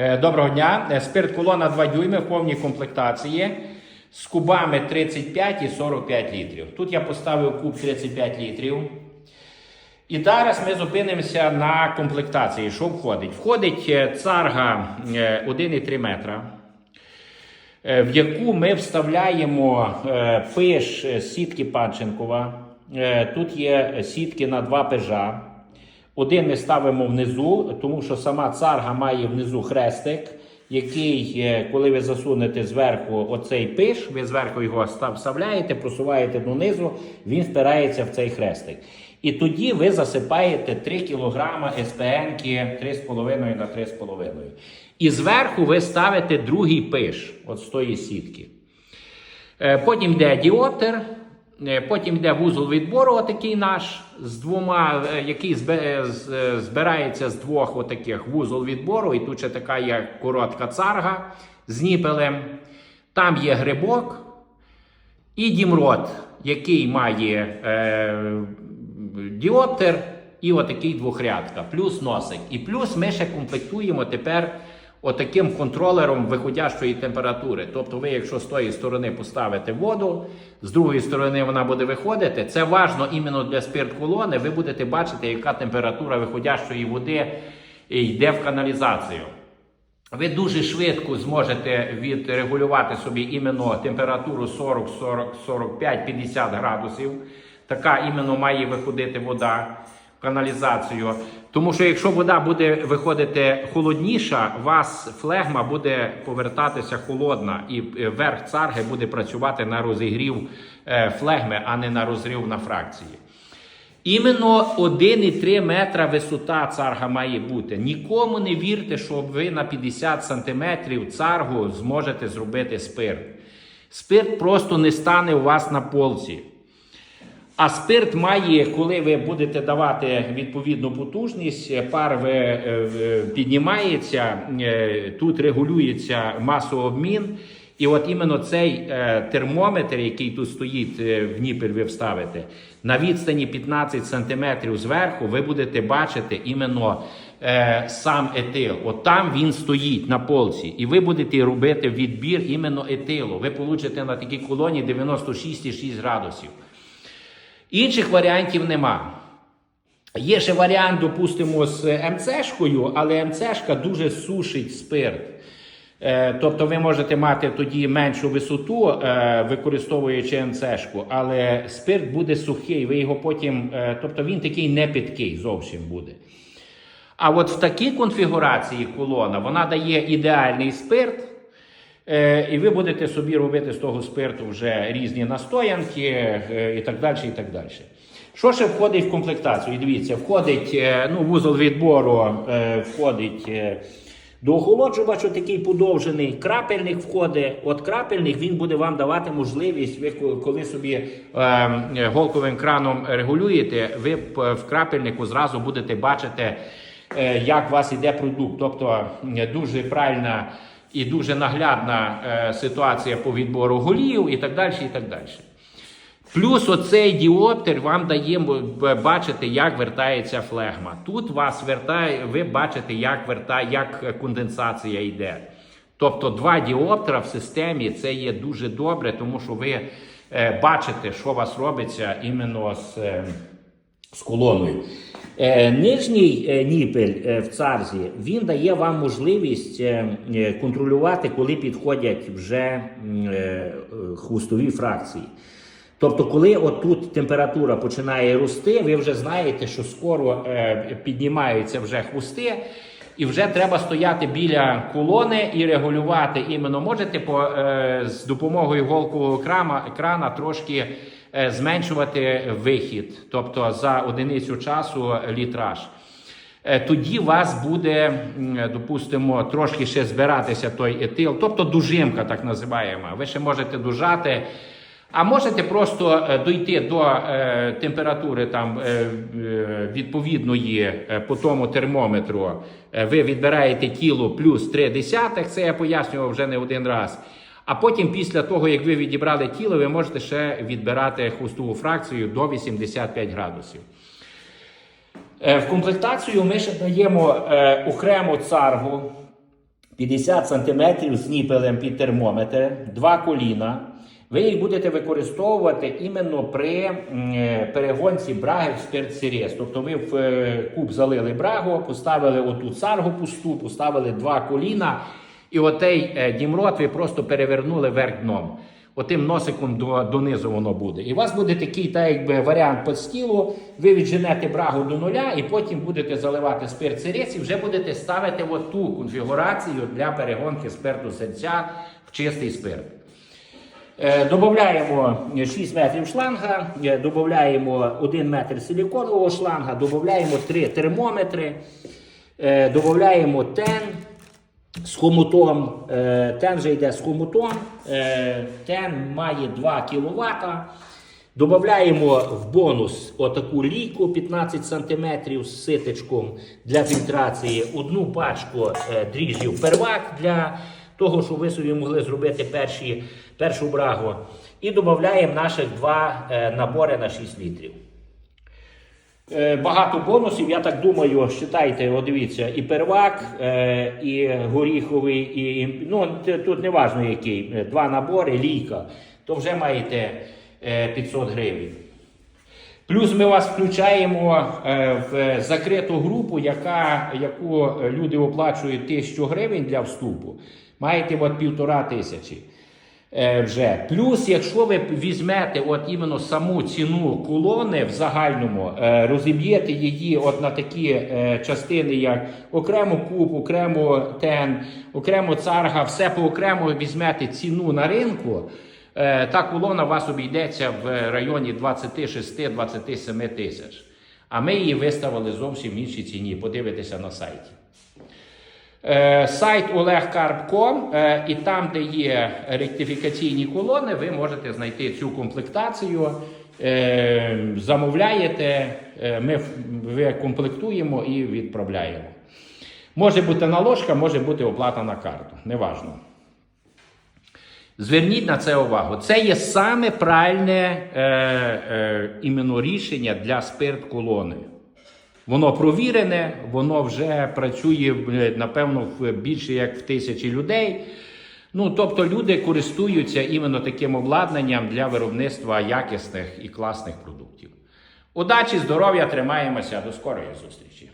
Е, Доброго дня. Е, Спирт колона 2 дюйми в повній комплектації з кубами 35 і 45 літрів. Тут я поставив куб 35 літрів. І зараз ми зупинимося на комплектації. Що входить? Входить е, царга е, 1,3 метра, в яку ми вставляємо пиш сітки Падченкова. Е, Тут є сітки на два пежа. Один ми ставимо внизу, тому що сама царга має внизу хрестик, який, е, коли ви засунете зверху оцей пиш, ви зверху його став- вставляєте, просуваєте донизу, він впирається в цей хрестик. І тоді ви засипаєте 3 кг СПН 3,5 на 3,5. І зверху ви ставите другий пиш от з тої сітки. Е, Потім йде діоптер, е, потім йде вузол відбору, отакий наш, з двома, е, який е, е, збирається з двох отаких вузол відбору, і тут ще така є коротка царга з ніпелем. Там є грибок і дімрот, який має е, діоптер і отакий двохрядка, плюс носик. І плюс ми ще комплектуємо тепер отаким контролером виходящої температури. Тобто, ви, якщо з тої сторони поставите воду, з другої сторони вона буде виходити. Це важно іменно для спирт-колони. Ви будете бачити, яка температура виходящої води йде в каналізацію. Ви дуже швидко зможете відрегулювати собі іменно температуру 40, 40, 45, 50 градусів. Така іменно має виходити вода каналізацію. Тому що якщо вода буде виходити холодніша, у вас флегма буде повертатися холодна, і е, верх царги буде працювати на розігрів е, флегми, а не на розрив на фракції. Іменно 1,3 метра висота царга має бути. Нікому не вірте, що ви на 50 сантиметрів царгу зможете зробити спирт. Спирт просто не стане у вас на полці. А спирт має, коли ви будете давати відповідну потужність, пар е, піднімається, е, тут регулюється масообмін. І от іменно цей е, термометр, який тут стоїть в ніпель, ви вставите, на відстані 15 см зверху, ви будете бачити іменно сам етил. От там він стоїть на полці, і ви будете робити відбір іменно етилу. Ви получите на такій колоні 96,6 градусів. Інших варіантів нема. Є ще варіант, допустимо, з МЦшкою, але МЦшка дуже сушить спирт. Е, Тобто ви можете мати тоді меншу висоту, е, використовуючи МЦшку, але спирт буде сухий, ви його потім, е, тобто він такий не підкий зовсім буде. А от в такій конфігурації колона вона дає ідеальний спирт. Е, І ви будете собі робити з того спирту вже різні настоянки е, і так далі. і так далі. Що ще входить в комплектацію? Дивіться, входить е, ну, вузол відбору, входить до охолоджувачу такий подовжений, крапельник входить. От крапельник він буде вам давати можливість, ви коли собі голковим краном регулюєте, ви в крапельнику зразу будете бачити, як у вас іде продукт. Тобто дуже правильна і дуже наглядна е, ситуація по відбору голів і так далі. і так далі. Плюс оцей діоптер вам дає бачити, як вертається флегма. Тут вас вертає, ви бачите, як вертає, як конденсація йде. Тобто два діоптера в системі це є дуже добре, тому що ви е, бачите, що у вас робиться іменно з, е, з колоною. Е, нижній е, ніпель е, в царзі він дає вам можливість контролювати, коли підходять вже хвостові фракції. Тобто, коли отут температура починає рости, ви вже знаєте, що скоро піднімаються вже хвости, і вже треба стояти біля колони і регулювати. Іменно можете по, з допомогою голкового крана, трошки зменшувати вихід, тобто за одиницю часу літраж. Е, Тоді у вас буде, допустимо, трошки ще збиратися той етил, тобто дужимка, так називаємо. Ви ще можете дужати. А можете просто е, дойти до е, температури там е, е, відповідної е, по тому термометру. Е, ви відбираєте тіло плюс 3 десятих, це я пояснював вже не один раз. А потім, після того, як ви відібрали тіло, ви можете ще відбирати хвостову фракцію до 85 градусів. Е, В комплектацію ми ще даємо е, окрему царгу 50 см з ніпелем під термометр, два коліна. Ви їх будете використовувати іменно при е, перегонці браги в спиртсирез. Тобто ви в куб залили брагу, поставили оту царгу пусту, поставили два коліна, і отей е, дімрот ви просто перевернули вверх дном. Отим носиком до, донизу воно буде. І у вас буде такий так, якби, варіант під стілу. Ви відженете брагу до нуля, і потім будете заливати спирт сирець і вже будете ставити ту конфігурацію для перегонки спирту серця в чистий спирт. Е, Додаємо 6 метрів шланга, е, додаємо 1 метр силіконового шланга, додаємо 3 термометри, додаємо тен з хомутом. Е, Тен вже йде з хомутом. Е, Тен має 2 кВт. Додаємо в бонус отаку лійку 15 см з ситечком для фільтрації, одну пачку е, дріжджів первак для того, щоб ви собі могли зробити перші, першу брагу. І додаємо наших два набори на 6 літрів. Е, Багато бонусів, я так думаю, от дивіться, і первак, е, і горіховий, і ну, тут не важливо який, е, два набори, лійка, то вже маєте е, 500 гривень. Плюс ми вас включаємо в закриту групу, яка, яку люди оплачують 1000 гривень для вступу. Маєте от півтора тисячі. Е, вже. Плюс, якщо ви візьмете от іменно саму ціну колони в загальному, е, розіб'єте її от на такі е, частини, як окремо куб, окремо тен, окремо царга, все по окремо візьмете ціну на ринку, та колона у вас обійдеться в районі 26-27 тисяч. А ми її виставили зовсім в іншій ціні. Подивитися на сайті. Е, Сайт olegkarp.com е, і там, де є ректифікаційні колони, ви можете знайти цю комплектацію. Е, Замовляєте, ми ви комплектуємо і відправляємо. Може бути наложка, може бути оплата на карту. Неважно. Зверніть на це увагу. Це є саме правильне е, е, іменно рішення для спирт колони. Воно провірене, воно вже працює напевно більше як в тисячі людей. Ну тобто люди користуються іменно таким обладнанням для виробництва якісних і класних продуктів. Удачі, здоров'я, тримаємося. До скорої зустрічі!